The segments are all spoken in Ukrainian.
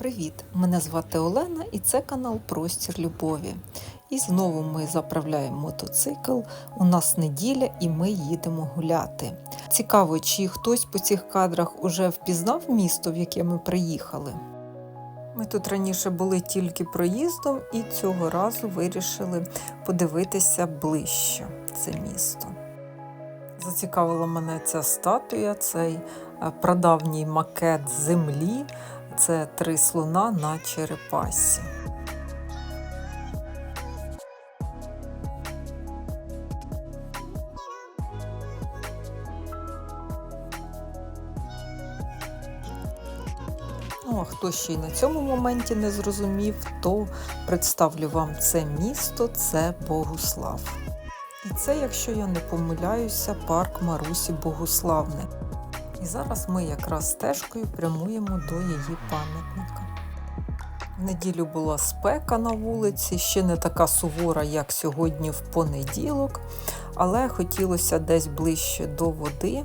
Привіт! Мене звати Олена і це канал Простір Любові. І знову ми заправляємо мотоцикл. У нас неділя і ми їдемо гуляти. Цікаво, чи хтось по цих кадрах уже впізнав місто, в яке ми приїхали. Ми тут раніше були тільки проїздом, і цього разу вирішили подивитися ближче це місто. Зацікавила мене ця статуя, цей е, прадавній макет землі. Це три слона на черепасі. Ну, а хто ще й на цьому моменті не зрозумів, то представлю вам це місто, це Богуслав. І це, якщо я не помиляюся, парк Марусі Богуславне. І зараз ми якраз стежкою прямуємо до її пам'ятника. В неділю була спека на вулиці, ще не така сувора, як сьогодні в понеділок, але хотілося десь ближче до води.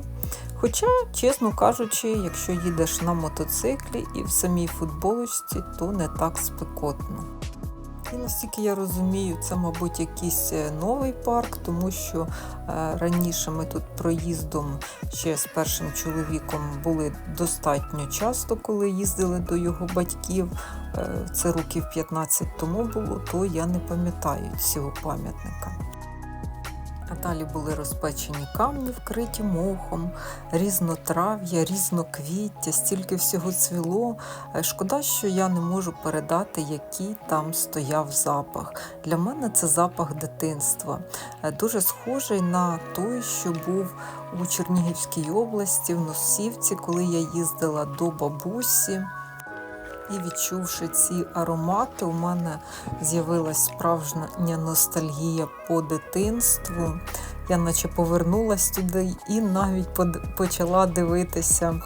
Хоча, чесно кажучи, якщо їдеш на мотоциклі і в самій футболочці, то не так спекотно. Наскільки я розумію, це, мабуть, якийсь е, новий парк, тому що е, раніше ми тут проїздом ще з першим чоловіком були достатньо часто, коли їздили до його батьків. Е, це років 15 тому було, то я не пам'ятаю цього пам'ятника. А далі були розпечені камні, вкриті мохом, різнотрав'я, різноквіття, стільки всього цвіло. Е, Шкода, що я не можу передати, який там стояв запах. Для мене це запах дитинства, Е, дуже схожий на той, що був у Чернігівській області, в Носівці, коли я їздила до бабусі. І відчувши ці аромати, у мене з'явилась справжня ностальгія по дитинству. Я наче повернулась туди і навіть почала дивитися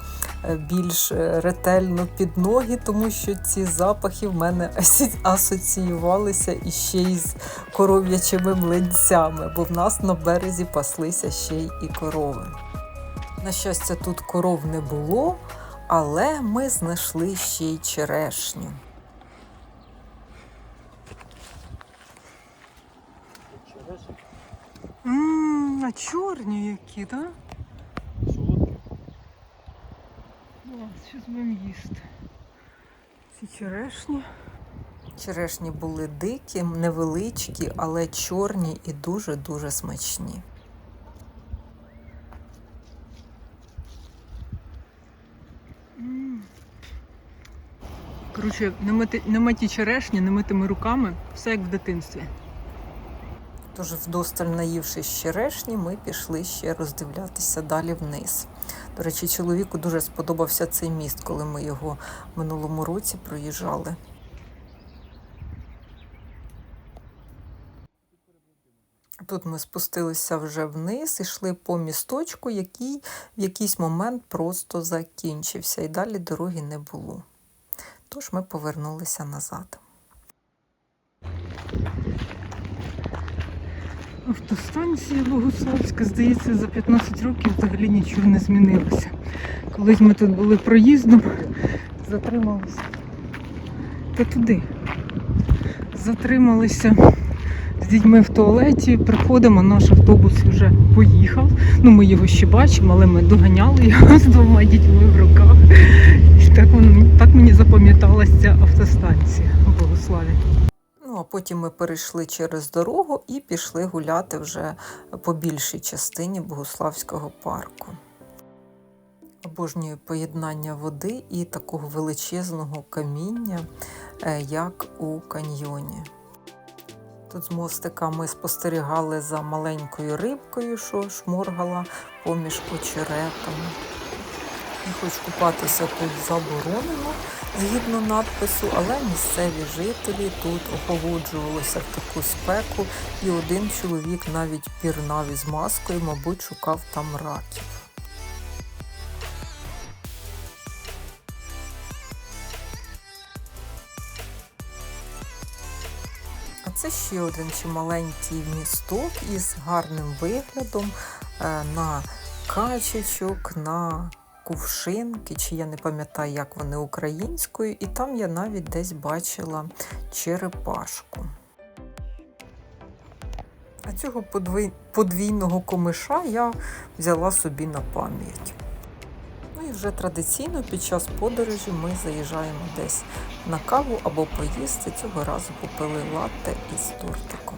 е, більш е, ретельно під ноги, тому що ці запахи в мене асоціювалися іще із коров'ячими млинцями, бо в нас на березі паслися ще й корови. На щастя, тут коров не було, але ми знайшли ще й черешню. Ммм, а чорні які, так? Зараз будемо їсти. Ці черешні. Черешні були дикі, невеличкі, але чорні і дуже-дуже смачні. Коротше, не мити, не миті черешні, не митими руками, все як в дитинстві. Тож, вдосталь наївшись черешні, ми пішли ще роздивлятися далі вниз. До речі, чоловіку дуже сподобався цей міст, коли ми його минулому році проїжджали. Тут ми спустилися вже вниз йшли по місточку, який в якийсь момент просто закінчився, і далі дороги не було. Тож ми повернулися назад. Автостанція Богуславська, здається, за 15 років взагалі нічого не змінилося. Колись ми тут були проїздом, затрималися. Та туди. Затрималися з дітьми в туалеті, приходимо, наш автобус вже поїхав. Ну, ми його ще бачимо, але ми доганяли його з двома дітьми в руках. І так, воно- так мені запам'яталася ця автостанція у Богославі. Ну, а потім ми перейшли через дорогу і пішли гуляти вже по більшій частині Богославського парку. Обожнюю поєднання води і такого величезного каміння, е, як у каньйоні. Тут з мостика ми спостерігали за маленькою рибкою, що шморгала поміж очеретами. І хоч купатися тут заборонено, згідно надпису, але місцеві жителі тут охолоджувалися в таку спеку, і один чоловік навіть пірнав із маскою, мабуть, шукав там раків. Це ще один чималенький місток із гарним виглядом е, на качечок, на кувшинки, чи я не пам'ятаю, як вони українською, і там я навіть десь бачила черепашку. А цього подвійного комиша я взяла собі на пам'ять. І вже традиційно під час подорожі ми заїжджаємо десь на каву або поїсти. Цього разу купили латте із тортиком.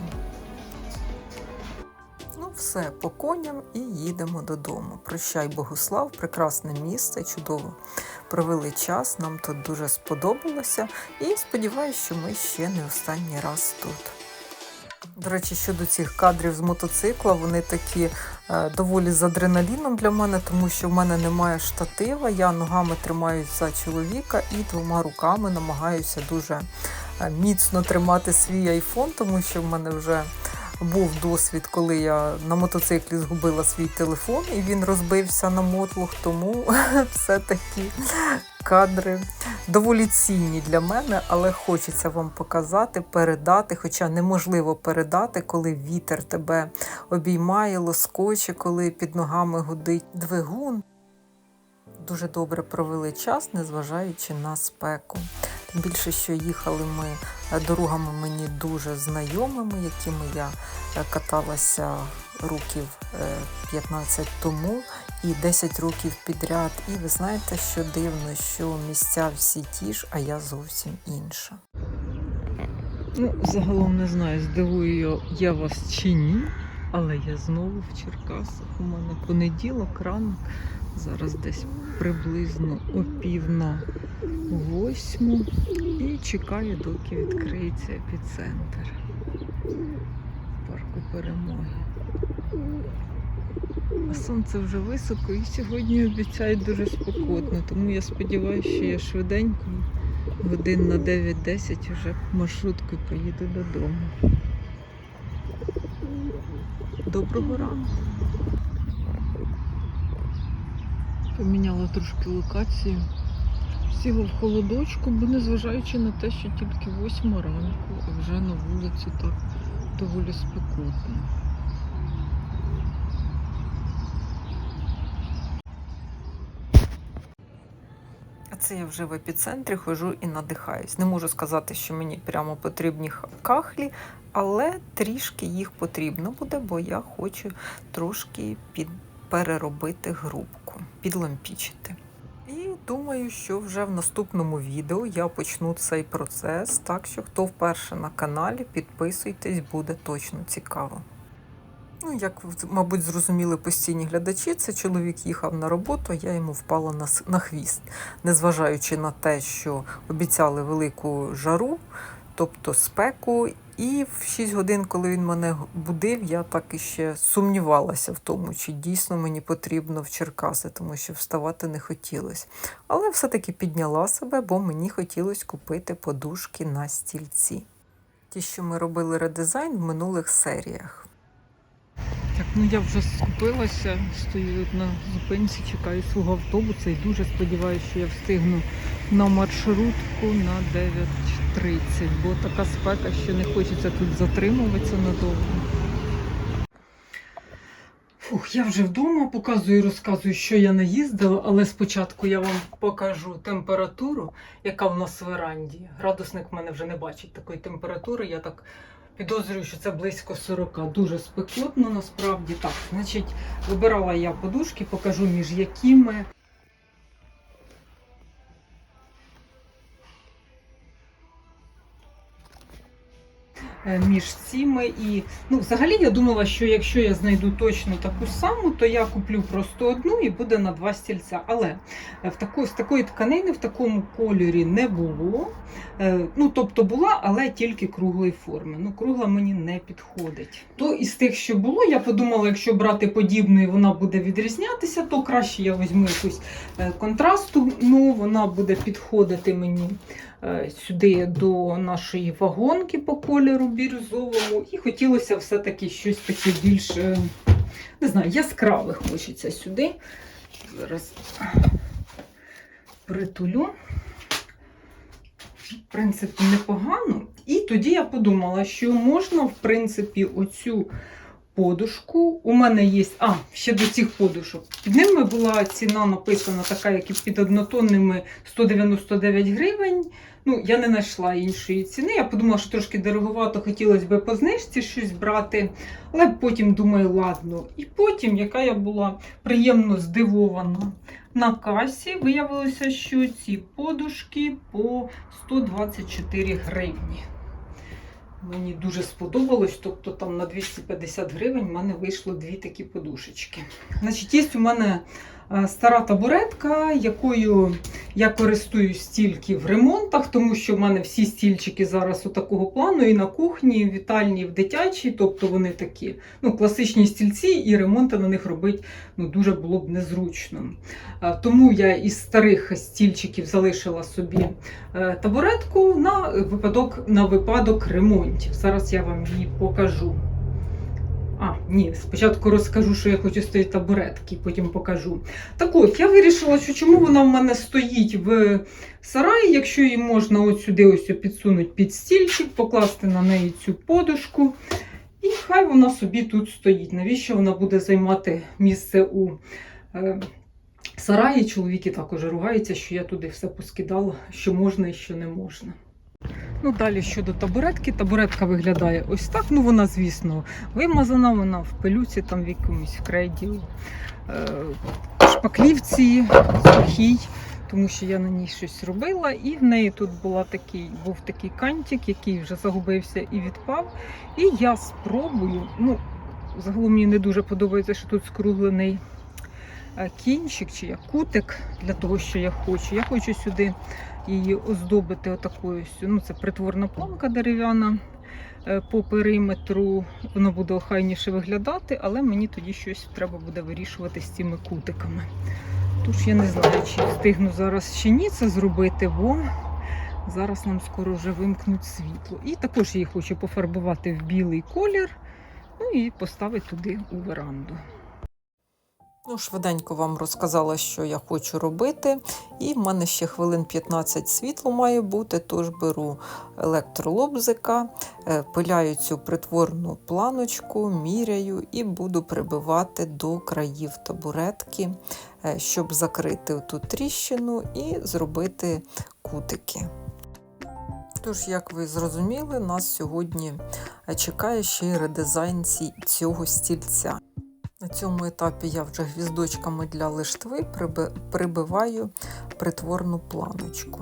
Ну, все, по коням і їдемо додому. Прощай, Богуслав, прекрасне місце, чудово провели час. Нам тут дуже сподобалося. І сподіваюся, що ми ще не останній раз тут. До речі, щодо цих кадрів з мотоцикла, вони такі доволі з адреналіном для мене, тому що в мене немає штатива. Я ногами тримаюсь за чоловіка і двома руками намагаюся дуже е, міцно тримати свій айфон, тому що в мене вже був досвід, коли я на мотоциклі згубила свій телефон і він розбився на мотлух, тому все-таки кадри доволі цінні для мене, але хочеться вам показати, передати, хоча неможливо передати, коли вітер тебе обіймає, лоскоче, коли під ногами гудить двигун. Дуже добре провели час, незважаючи на спеку. Тим більше, що їхали ми е, дорогами мені дуже знайомими, якими я е, каталася років е, 15 тому і 10 років підряд. І ви знаєте, що дивно, що місця всі ті ж, а я зовсім інша. Ну, загалом не знаю, здивую я вас чи ні, але я знову в Черкасах. У мене понеділок, ранок. Зараз десь приблизно о пів на восьму. І чекаю, доки відкриється епіцентр парку перемоги. Сонце вже високо і сьогодні обіцяють дуже спекотно, тому я сподіваюся, що я швиденько годин на 9-10 вже маршруткою поїду додому. Доброго ранку. Поміняла трошки локацію. Сіла в холодочку, бо незважаючи на те, що тільки 8 ранку, а вже на вулиці так доволі спекотно. Це я вже в епіцентрі хожу і надихаюсь. Не можу сказати, що мені прямо потрібні кахлі, але трішки їх потрібно буде, бо я хочу трошки під... переробити грубку, підлампічити. І думаю, що вже в наступному відео я почну цей процес. Так що, хто вперше на каналі, підписуйтесь, буде точно цікаво. Ну, як мабуть, зрозуміли постійні глядачі, це чоловік їхав на роботу, я йому впала на, на хвіст, незважаючи на те, що обіцяли велику жару, тобто спеку. І в 6 годин, коли він мене будив, я так і ще сумнівалася в тому, чи дійсно мені потрібно в Черкаси, тому що вставати не хотілося. Але все-таки підняла себе, бо мені хотілося купити подушки на стільці. Ті, що ми робили редизайн в минулих серіях. Так, ну я вже скупилася, стою на зупинці, чекаю свого автобуса і дуже сподіваюся, що я встигну на маршрутку на 9.30, бо така спека, що не хочеться тут затримуватися надовго. Фух, я вже вдома показую і розказую, що я наїздила, але спочатку я вам покажу температуру, яка в нас в веранді. Градусник в мене вже не бачить такої температури. Я так підозрюю, що це близько 40. Дуже спекотно насправді. Так, значить, вибирала я подушки, покажу між якими. Між цими і ну, взагалі я думала, що якщо я знайду точно таку саму, то я куплю просто одну і буде на два стільця. Але е, в таку, з такої тканини в такому кольорі не було. Е, Ну, тобто була, але тільки круглої форми. Ну, кругла мені не підходить. То із тих, що було, я подумала, якщо брати подібну і вона буде відрізнятися, то краще я візьму якусь е, контрасту. Ну, вона буде підходити мені е, сюди до нашої вагонки по кольору бірюзовому. І хотілося все-таки щось таке більш, е, не знаю, яскраве хочеться сюди. Зараз притулю. В принципі, непогано. І тоді я подумала, що можна, в принципі, оцю подушку. У мене є. А, ще до цих подушок. Під ними була ціна написана така, як і під однотонними 199 гривень. Ну, я не знайшла іншої ціни. Я подумала, що трошки дороговато хотілося б по знижці щось брати. Але потім думаю, ладно. І потім, яка я була приємно здивована на касі, виявилося, що ці подушки по 124 гривні. Мені дуже сподобалось, тобто там на 250 гривень в мене вийшло дві такі подушечки. Значить, є у мене стара табуретка, якою я користуюсь тільки в ремонтах, тому що в мене всі стільчики зараз у такого плану і на кухні, і в вітальні, і в дитячій, тобто вони такі ну, класичні стільці, і ремонти на них робити ну, дуже було б незручно. Е, Тому я із старих стільчиків залишила собі е, табуретку на випадок, на випадок ремонтів. Зараз я вам її покажу. А, ні, спочатку розкажу, що я хочу тієї табуретки, потім покажу. Так от, я вирішила, що чому вона в мене стоїть в сараї, якщо її можна от сюди ось підсунути під стільчик, покласти на неї цю подушку. І хай вона собі тут стоїть. Навіщо вона буде займати місце у е, сараї? Чоловіки також ругаються, що я туди все поскидала, що можна і що не можна. Ну, далі щодо табуретки. Табуретка виглядає ось так. Ну, вона, звісно, вимазана, вона в пилюці, там в якомусь креді, е, шпаклівці, сухій, тому що я на ній щось робила. І в неї тут була такий, був такий кантик, який вже загубився і відпав. І я спробую. ну, Загалом мені не дуже подобається, що тут скруглений е, кінчик чи як кутик для того, що я хочу. Я хочу сюди її оздобити отакою. Ну, це притворна планка дерев'яна е, по периметру. Воно буде охайніше виглядати, але мені тоді щось треба буде вирішувати з цими кутиками. Тож я не знаю, чи встигну зараз чи ні це зробити, бо зараз нам скоро вже вимкнуть світло. І також її хочу пофарбувати в білий колір, ну і поставити туди у веранду. Ну, швиденько вам розказала, що я хочу робити. І в мене ще хвилин 15 світло має бути, тож беру електролобзика, е, пиляю цю притворну планочку, міряю і буду прибивати до країв табуретки, е, щоб закрити ту тріщину і зробити кутики. Тож, як ви зрозуміли, нас сьогодні е, чекає ще й редизайн цього стільця. На цьому етапі я вже гвіздочками для лиштви прибиваю притворну планочку.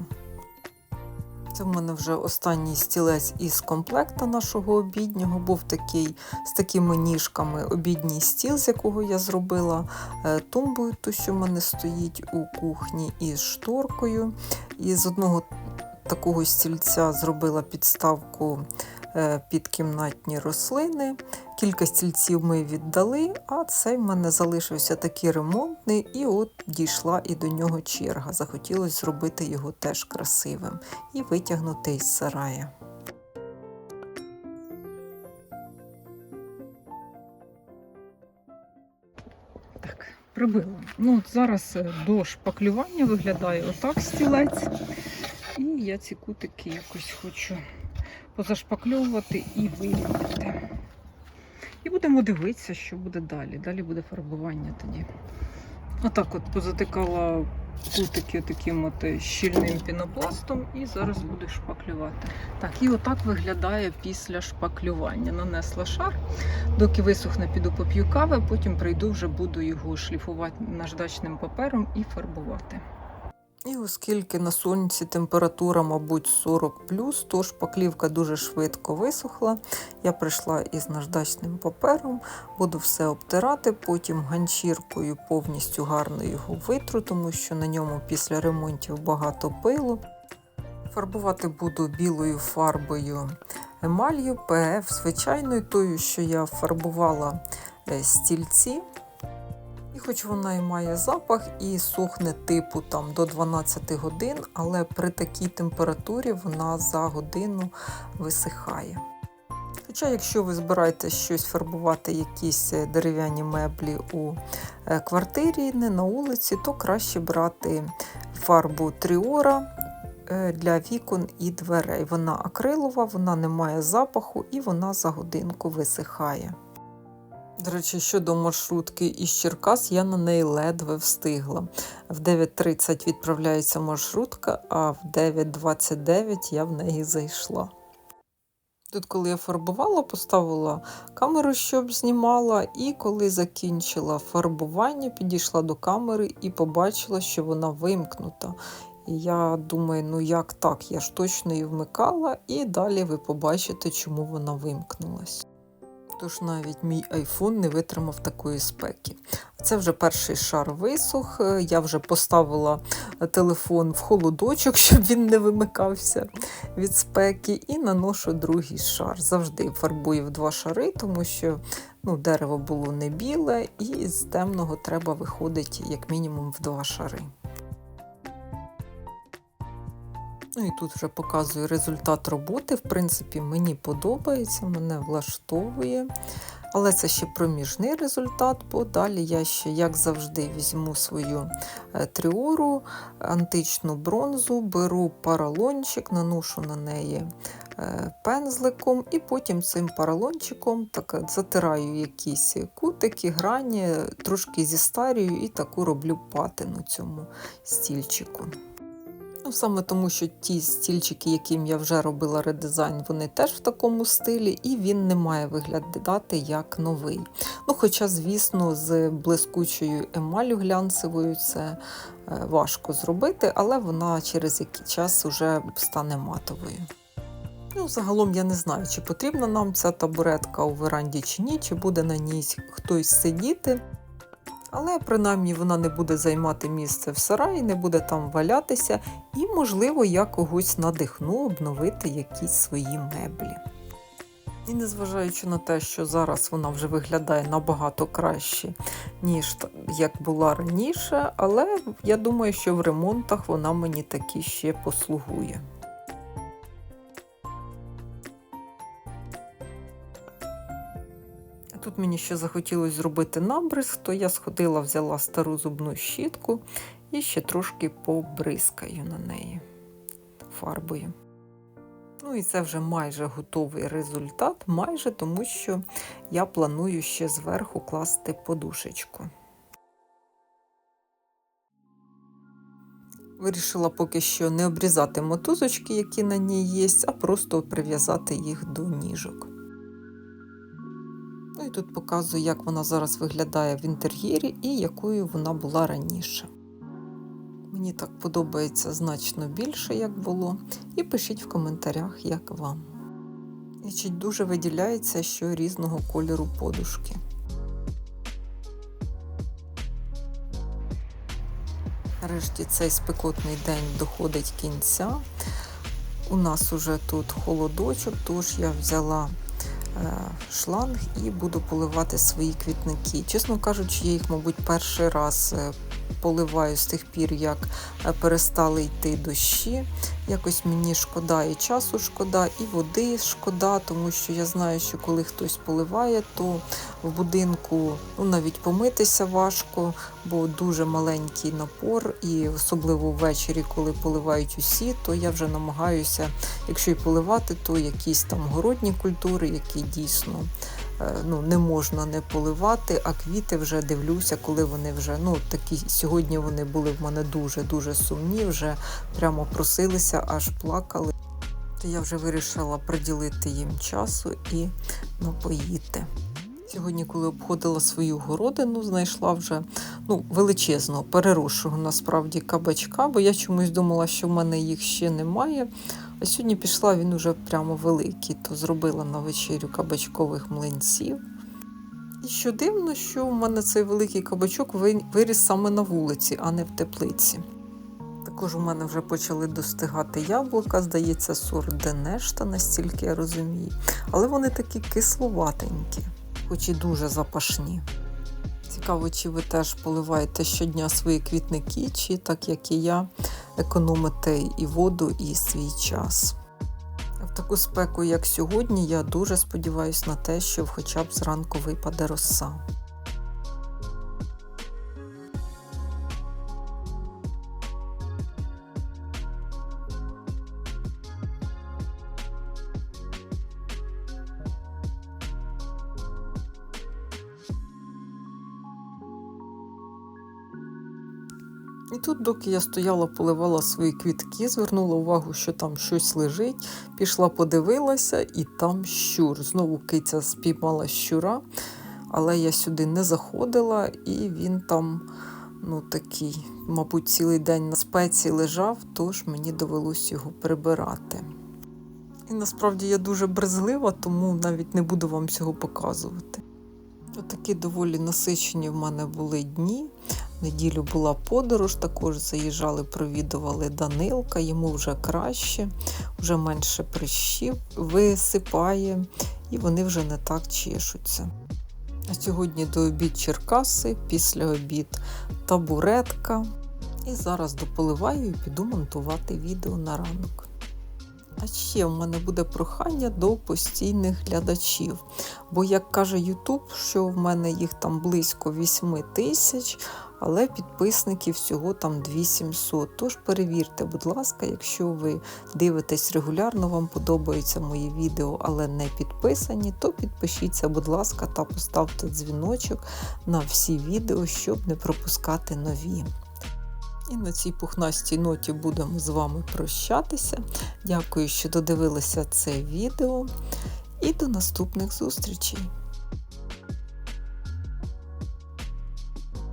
Це в мене вже останній стілець із комплекта нашого обіднього. Був такий з такими ніжками обідній стіл, з якого я зробила е, тумбу, ту, що в мене стоїть у кухні, із шторкою. І з одного такого стільця зробила підставку е, під кімнатні рослини. Кілька стільців ми віддали, а цей в мене залишився такий ремонтний, і от дійшла і до нього черга. Захотілося зробити його теж красивим і витягнути із сарая. Так, прибила. Ну, от зараз е, до шпаклювання виглядає отак стілець. І я ці кутики якось хочу позашпакльовувати і вирівняти. І будемо дивитися, що буде далі. Далі буде фарбування тоді. Отак от позатикала кутики таким от щільним пінопластом і зараз буду шпаклювати. Так, і отак виглядає після шпаклювання. Нанесла шар, доки висохне, піду поп'ю кави, потім прийду, вже буду його шліфувати наждачним папером і фарбувати. І оскільки на сонці температура, мабуть, 40 плюс, тож шпаклівка дуже швидко висохла, я прийшла із наждачним папером, буду все обтирати, потім ганчіркою повністю гарно його витру, тому що на ньому після ремонтів багато пилу. Фарбувати буду білою фарбою емалью ПФ, звичайною, тою, що я фарбувала е, стільці. Хоч вона і має запах і сохне типу там до 12 годин, але при такій температурі вона за годину висихає. Хоча, якщо ви збираєтесь щось фарбувати, якісь е, дерев'яні меблі у е, квартирі, не на вулиці, то краще брати фарбу Тріора е, для вікон і дверей. Вона акрилова, вона не має запаху і вона за годинку висихає. До речі, щодо маршрутки із Черкас, я на неї ледве встигла. В 9.30 відправляється маршрутка, а в 9.29 я в неї зайшла. Тут, коли я фарбувала, поставила камеру, щоб знімала, і коли закінчила фарбування, підійшла до камери і побачила, що вона вимкнута. І я думаю, ну як так? Я ж точно її вмикала, і далі ви побачите, чому вона вимкнулась. Тож навіть мій айфон не витримав такої спеки. Це вже перший шар висох. е, Я вже поставила телефон в холодочок, щоб він не вимикався від спеки, і наношу другий шар. Завжди фарбую в два шари, тому що ну, дерево було не біле, і з темного треба виходить як мінімум в два шари. Ну і тут вже показую результат роботи. В принципі, мені подобається, мене влаштовує. Але це ще проміжний результат, бо далі я ще, як завжди, візьму свою е, тріору, античну бронзу, беру паралончик, наношу на неї е, пензликом, і потім цим паралончиком так затираю якісь кутики, грані, трошки зістарюю і таку роблю патину цьому стільчику. Ну, саме тому, що ті стільчики, яким я вже робила редизайн, вони теж в такому стилі, і він не має виглядати як новий. Ну, Хоча, звісно, з блискучою емалю глянцевою це е, важко зробити, але вона через який час вже стане матовою. Ну, загалом я не знаю, чи потрібна нам ця табуретка у веранді чи ні, чи буде на ній хтось сидіти. Але принаймні вона не буде займати місце в сараї, не буде там валятися, і, можливо, я когось надихну обновити якісь свої меблі. І незважаючи на те, що зараз вона вже виглядає набагато краще, ніж як була раніше, але я думаю, що в ремонтах вона мені таки ще послугує. Тут мені ще захотілося зробити набризк, то я сходила, взяла стару зубну щітку і ще трошки побризкаю на неї фарбою. Ну і це вже майже готовий результат, майже тому що я планую ще зверху класти подушечку. Вирішила поки що не обрізати мотузочки, які на ній є, а просто прив'язати їх до ніжок. Ну і тут показую, як вона зараз виглядає в інтер'єрі і якою вона була раніше. Мені так подобається значно більше, як було. І пишіть в коментарях, як вам. І дуже виділяється, що різного кольору подушки. Нарешті цей спекотний день доходить кінця. У нас уже тут холодочок, тож я взяла шланг і буду поливати свої квітники. Чесно кажучи, я їх, мабуть, перший раз е, поливаю з тих пір, як е, перестали йти дощі. Якось мені шкода і часу шкода, і води шкода, тому що я знаю, що коли хтось поливає, то в будинку ну, навіть помитися важко, бо дуже маленький напор, і особливо ввечері, коли поливають усі, то я вже намагаюся, якщо і поливати, то якісь там городні культури, які дійсно ну, не можна не поливати, а квіти вже дивлюся, коли вони вже ну такі сьогодні вони були в мене дуже дуже сумні, вже прямо просилися, аж плакали. То я вже вирішила приділити їм часу і напоїти. Сьогодні, коли обходила свою городину, знайшла вже ну, величезного, переросшого насправді кабачка, бо я чомусь думала, що в мене їх ще немає. А сьогодні пішла, він уже прямо великий, то зробила на вечерю кабачкових млинців. І що дивно, що в мене цей великий кабачок виріс саме на вулиці, а не в теплиці. Також у мене вже почали достигати яблука, здається, сорт Денешта, настільки я розумію. Але вони такі кисловатенькі, хоч і дуже запашні. Цікаво, чи ви теж поливаєте щодня свої квітники, чи так як і я, економите і воду, і свій час. В таку спеку, як сьогодні, я дуже сподіваюся на те, що хоча б зранку випаде роса. Доки я стояла, поливала свої квітки, звернула увагу, що там щось лежить, пішла, подивилася, і там щур. Знову киця спіймала щура, але я сюди не заходила, і він там, ну такий, мабуть, цілий день на спеці лежав, тож мені довелось його прибирати. І насправді я дуже брезглива, тому навіть не буду вам цього показувати. Отакі доволі насичені в мене були дні. Неділю була подорож, також заїжджали, провідували Данилка, йому вже краще, вже менше прищів висипає, і вони вже не так чешуться. А сьогодні до обід Черкаси, після обід табуретка. І зараз дополиваю і піду монтувати відео на ранок. А ще в мене буде прохання до постійних глядачів. Бо, як каже Ютуб, що в мене їх там близько 8 тисяч, але підписників всього там 2700. Тож перевірте, будь ласка, якщо ви дивитесь регулярно, вам подобаються мої відео, але не підписані, то підпишіться, будь ласка, та поставте дзвіночок на всі відео, щоб не пропускати нові. І на цій пухнастій ноті будемо з вами прощатися. Дякую, що додивилися це відео. І до наступних зустрічей!